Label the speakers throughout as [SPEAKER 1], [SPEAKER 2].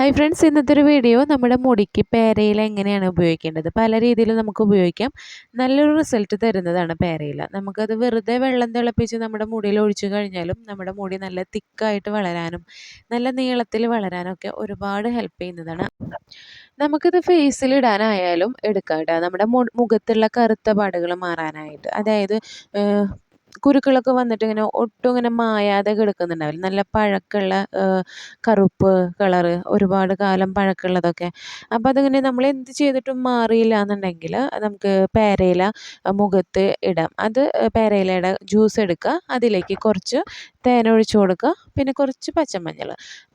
[SPEAKER 1] Hi friends ഇന്നത്തെ ഒരു video നമ്മുടെ മുടിക്ക് പേരയില എങ്ങനെയാണ് ഉപയോഗിക്കേണ്ടത്? പല രീതിയിലും നമുക്ക് ഉപയോഗിക്കാം. നല്ലൊരു റിസൾട്ട് തരുന്നതാണ് പേരയില. നമുക്കത് വെറുതെ വെള്ളം തിളപ്പിച്ച് നമ്മുടെ മുടിയിൽ ഒഴിച്ചു കഴിഞ്ഞാലും നമ്മുടെ മുടി നല്ല തിക്കായിട്ട് വളരാനും നല്ല നീളത്തിൽ വളരാനും ഒക്കെ ഒരുപാട് ഹെൽപ്പ് ചെയ്യുന്നതാണ്. നമുക്കിത് ഫേസിൽ ഇടാനായാലും എടുക്കാം കേട്ടോ. നമ്മുടെ മുഖത്തുള്ള കറുത്ത പാടുകൾ മാറാനായിട്ട്. അതായത് കുരുക്കളൊക്കെ വന്നിട്ട് ഇങ്ങനെ ഒട്ടും ഇങ്ങനെ മായാതെ കിടക്കുന്നുണ്ടാവില്ല. നല്ല പഴക്കമുള്ള കറുപ്പ് കളറ് ഒരുപാട് കാലം പഴക്കമുള്ളതൊക്കെ. അപ്പോൾ അതിങ്ങനെ നമ്മൾ എന്ത് ചെയ്തിട്ടും മാറിയില്ല എന്നുണ്ടെങ്കിൽ നമുക്ക് പേരയില മുഖത്ത് ഇടാം. അത് പേരയിലയുടെ ജ്യൂസ് എടുക്കുക. അതിലേക്ക് കുറച്ച് തേൻ ഒഴിച്ചു കൊടുക്കുക. പിന്നെ കുറച്ച് പച്ചമഞ്ഞൾ.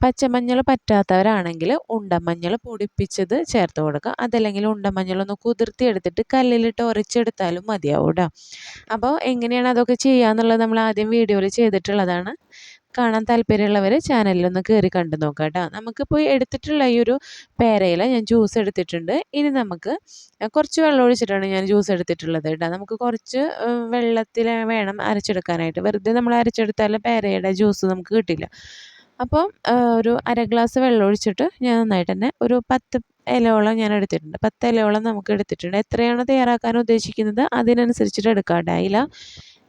[SPEAKER 1] പച്ചമഞ്ഞൾ പറ്റാത്തവരാണെങ്കിൽ ഉണ്ടമഞ്ഞൾ പൊടിപ്പിച്ചത് ചേർത്ത് കൊടുക്കുക. അതല്ലെങ്കിൽ ഉണ്ടമഞ്ഞൾ ഒന്ന് കുതിർത്തി എടുത്തിട്ട് കല്ലിലിട്ട് ഉരച്ചെടുത്താലും മതിയാവും കേട്ടോ അപ്പോൾ എങ്ങനെയാണ് അതൊക്കെ ചെയ്യുക എന്നുള്ളത് നമ്മൾ ആദ്യം വീഡിയോയിൽ ചെയ്തിട്ടുള്ളതാണ്. കാണാൻ താല്പര്യമുള്ളവർ ചാനലിലൊന്ന് കയറി കണ്ടു നോക്കാം കേട്ടോ നമുക്കിപ്പോൾ എടുത്തിട്ടുള്ള ഈ ഒരു പേരയില ഞാൻ ജ്യൂസ് എടുത്തിട്ടുണ്ട്. ഇനി നമുക്ക് കുറച്ച് വെള്ളം ഒഴിച്ചിട്ടാണ് ഞാൻ ജ്യൂസ് എടുത്തിട്ടുള്ളത് കേട്ടോ. നമുക്ക് കുറച്ച് വെള്ളത്തിൽ വേണം അരച്ചെടുക്കാനായിട്ട്. വെറുതെ നമ്മൾ അരച്ചെടുത്താൽ പേരയുടെ ജ്യൂസ് നമുക്ക് കിട്ടില്ല. അപ്പം ഒരു അര ഗ്ലാസ് വെള്ളം ഒഴിച്ചിട്ട് ഞാൻ നന്നായിട്ട് തന്നെ ഒരു പത്ത് ഇലയോളം ഞാൻ എടുത്തിട്ടുണ്ട്. പത്ത് ഇലയോളം നമുക്ക് എടുത്തിട്ടുണ്ട്. എത്രയാണ് തയ്യാറാക്കാൻ ഉദ്ദേശിക്കുന്നത് അതിനനുസരിച്ചിട്ട് എടുക്കാം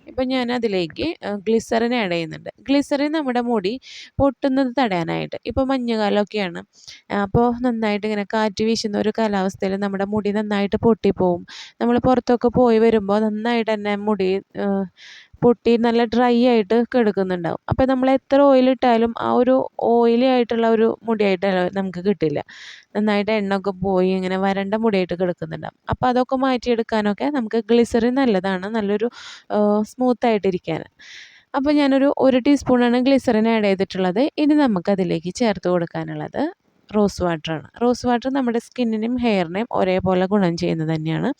[SPEAKER 1] ഇപ്പം ഞാൻ അതിലേക്ക് ഗ്ലിസറിൻ ആഡ് ചെയ്യുന്നുണ്ട്. ഗ്ലിസറിൻ നമ്മുടെ മുടി പൊട്ടുന്നത് തടയാനായിട്ട്. ഇപ്പോൾ മഞ്ഞുകാലമൊക്കെയാണ്. അപ്പോൾ നന്നായിട്ട് ഇങ്ങനെ കാറ്റ് വീശുന്ന ഒരു കാലാവസ്ഥയിൽ നമ്മുടെ മുടി നന്നായിട്ട് പൊട്ടിപ്പോവും. നമ്മൾ പുറത്തൊക്കെ പോയി വരുമ്പോൾ നന്നായിട്ട് തന്നെ മുടി പൊട്ടി നല്ല ഡ്രൈ ആയിട്ട് കിടക്കുന്നുണ്ടാവും. അപ്പോൾ നമ്മൾ എത്ര ഓയിലിട്ടാലും ആ ഒരു ഓയിലി ആയിട്ടുള്ള ഒരു മുടിയായിട്ട് നമുക്ക് കിട്ടില്ല. നന്നായിട്ട് എണ്ണയൊക്കെ പോയി ഇങ്ങനെ വരണ്ട മുടിയായിട്ട് കിടക്കുന്നുണ്ടാവും. അപ്പോൾ അതൊക്കെ മാറ്റിയെടുക്കാനൊക്കെ നമുക്ക് ഗ്ലിസറിൻ നല്ലതാണ് നല്ലൊരു സ്മൂത്തായിട്ടിരിക്കാൻ അപ്പോൾ ഞാനൊരു ഒരു ടീസ്പൂണാണ് ഗ്ലിസറിൻ ആഡ് ചെയ്തിട്ടുള്ളത്. ഇനി നമുക്കതിലേക്ക് ചേർത്ത് കൊടുക്കാനുള്ളത്. റോസ് വാട്ടറാണ്. റോസ് വാട്ടർ നമ്മുടെ സ്കിന്നിനും ഹെയറിനെയും ഒരേപോലെ ഗുണം ചെയ്യുന്നത് തന്നെയാണ്.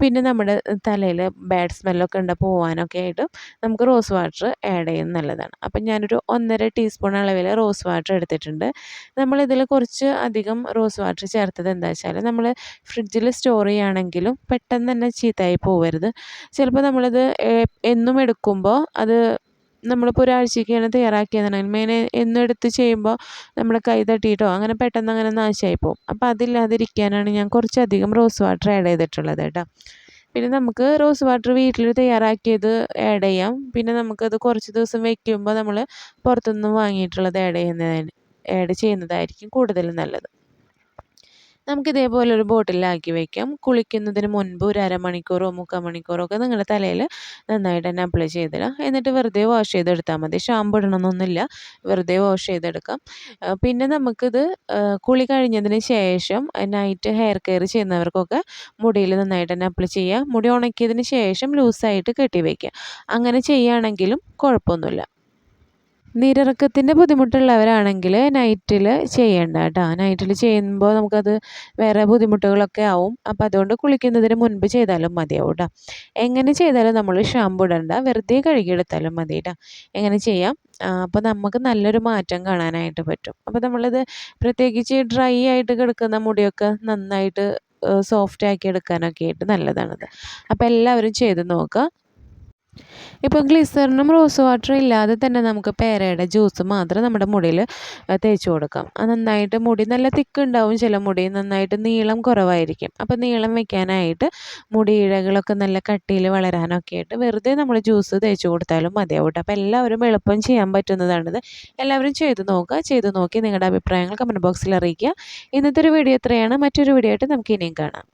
[SPEAKER 1] പിന്നെ നമ്മുടെ തലയിൽ ബാഡ് സ്മെല്ലൊക്കെ ഉണ്ട് പോകാനൊക്കെ ആയിട്ട് നമുക്ക് റോസ് വാട്ടർ ആഡ് ചെയ്യുന്നത് നല്ലതാണ്. അപ്പം ഞാനൊരു ഒന്നര ടീസ്പൂൺ അളവിൽ റോസ് വാട്ടർ എടുത്തിട്ടുണ്ട്. നമ്മളിതിൽ കുറച്ച് അധികം റോസ് വാട്ടർ ചേർത്തത് എന്താ വെച്ചാൽ നമ്മൾ ഫ്രിഡ്ജിൽ സ്റ്റോർ ചെയ്യുകയാണെങ്കിലും പെട്ടെന്ന് തന്നെ ചീത്തയായി പോകരുത് ചിലപ്പോൾ നമ്മളിത് എന്നും എടുക്കുമ്പോൾ അത് നമ്മളിപ്പോൾ ഒരാഴ്ചയ്ക്കാണ് തയ്യാറാക്കിയതെന്നുണ്ടെങ്കിൽ മെയിൻ എന്നെടുത്ത് ചെയ്യുമ്പോൾ നമ്മൾ കൈ തട്ടിയിട്ടോ അങ്ങനെ പെട്ടെന്ന് അങ്ങനെ നാശമായി പോകും അപ്പോൾ അതില്ലാതിരിക്കാനാണ് ഞാൻ കുറച്ചധികം റോസ് വാട്ടർ ആഡ് ചെയ്തിട്ടുള്ളത് കേട്ടോ. പിന്നെ നമുക്ക് റോസ് വാട്ടർ വീട്ടിൽ തയ്യാറാക്കിയത് ആഡ് ചെയ്യാം. പിന്നെ നമുക്കത് കുറച്ച് ദിവസം വെക്കുമ്പോൾ നമ്മൾ പുറത്തുനിന്ന് വാങ്ങിയിട്ടുള്ളത് ആഡ് ചെയ്യുന്നതാണ് ആഡ് ചെയ്യുന്നതായിരിക്കും കൂടുതൽ നല്ലത്. നമുക്ക് ഇതേപോലെ ഒരു ബോട്ടിലാക്കി വയ്ക്കാം കുളിക്കുന്നതിന് മുൻപ് ഒരു അരമണിക്കൂറോ മുക്കാൽ മണിക്കൂറോ ഒക്കെ നിങ്ങളുടെ തലയിൽ നന്നായിട്ട് തന്നെ അപ്ലൈ ചെയ്തിടാം എന്നിട്ട് വെറുതെ വാഷ് ചെയ്തെടുത്താൽ മതി. ഷാമ്പു ഇടണമെന്നൊന്നുമില്ല. വെറുതെ വാഷ് ചെയ്തെടുക്കാം. പിന്നെ നമുക്കിത് കുളി കഴിഞ്ഞതിന് ശേഷം നൈറ്റ് ഹെയർ കെയർ ചെയ്യുന്നവർക്കൊക്കെ മുടിയിൽ നന്നായിട്ട് തന്നെ അപ്ലൈ ചെയ്യുക. മുടി ഉണക്കിയതിന് ശേഷം ലൂസായിട്ട് കെട്ടി വയ്ക്കുക അങ്ങനെ ചെയ്യുകയാണെങ്കിലും കുഴപ്പമൊന്നുമില്ല. നീരിറക്കത്തിന്റെ ബുദ്ധിമുട്ടുള്ളവരാണെങ്കിൽ നൈറ്റിൽ ചെയ്യേണ്ട കേട്ടോ. നൈറ്റിൽ ചെയ്യുമ്പോൾ നമുക്കത് വേറെ ബുദ്ധിമുട്ടുകളൊക്കെ ആവും. അപ്പോൾ അതുകൊണ്ട് കുളിക്കുന്നതിന് മുൻപ് ചെയ്താലും മതിയാവും കേട്ടോ എങ്ങനെ ചെയ്താലും നമ്മൾ ഷാമ്പു ഇടണ്ട. വെറുതെ കഴുകിയെടുത്താലും മതി കേട്ടോ എങ്ങനെ ചെയ്യാം? അപ്പോൾ നമുക്ക് നല്ലൊരു മാറ്റം കാണാനായിട്ട് പറ്റും. അപ്പോൾ നമ്മളിത് പ്രത്യേകിച്ച് ഡ്രൈ ആയിട്ട് കിടക്കുന്ന മുടിയൊക്കെ നന്നായിട്ട് സോഫ്റ്റ് ആക്കി എടുക്കാനൊക്കെ ആയിട്ട് നല്ലതാണത്. അപ്പോൾ എല്ലാവരും ചെയ്ത് നോക്കുക ഇപ്പം ഗ്ലിസറിനും റോസ് വാട്ടറും ഇല്ലാതെ തന്നെ നമുക്ക് പേരയുടെ ജ്യൂസ് മാത്രം നമ്മുടെ മുടിയിൽ തേച്ച് കൊടുക്കാം. അത് നന്നായിട്ട് മുടി നല്ല തിക്ക് ഉണ്ടാവും ചില മുടി നന്നായിട്ട് നീളം കുറവായിരിക്കും. അപ്പോൾ നീളം വെക്കാനായിട്ട് മുടി ഇഴകളൊക്കെ നല്ല കട്ടിയിൽ വളരാനൊക്കെ ആയിട്ട് വെറുതെ നമ്മൾ ജ്യൂസ് തേച്ച് കൊടുത്താലും മതിയാവും അപ്പോൾ എല്ലാവരും എളുപ്പം ചെയ്യാൻ പറ്റുന്നതാണിത്. എല്ലാവരും ചെയ്ത് നോക്കുക. ചെയ്ത് നോക്കി നിങ്ങളുടെ അഭിപ്രായങ്ങൾ കമന്റ് ബോക്സിൽ അറിയിക്കുക. ഇന്നത്തെ ഒരു വീഡിയോ എത്രയാണ് മറ്റൊരു വീഡിയോ ആയിട്ട് നമുക്ക് ഇനിയും കാണാം.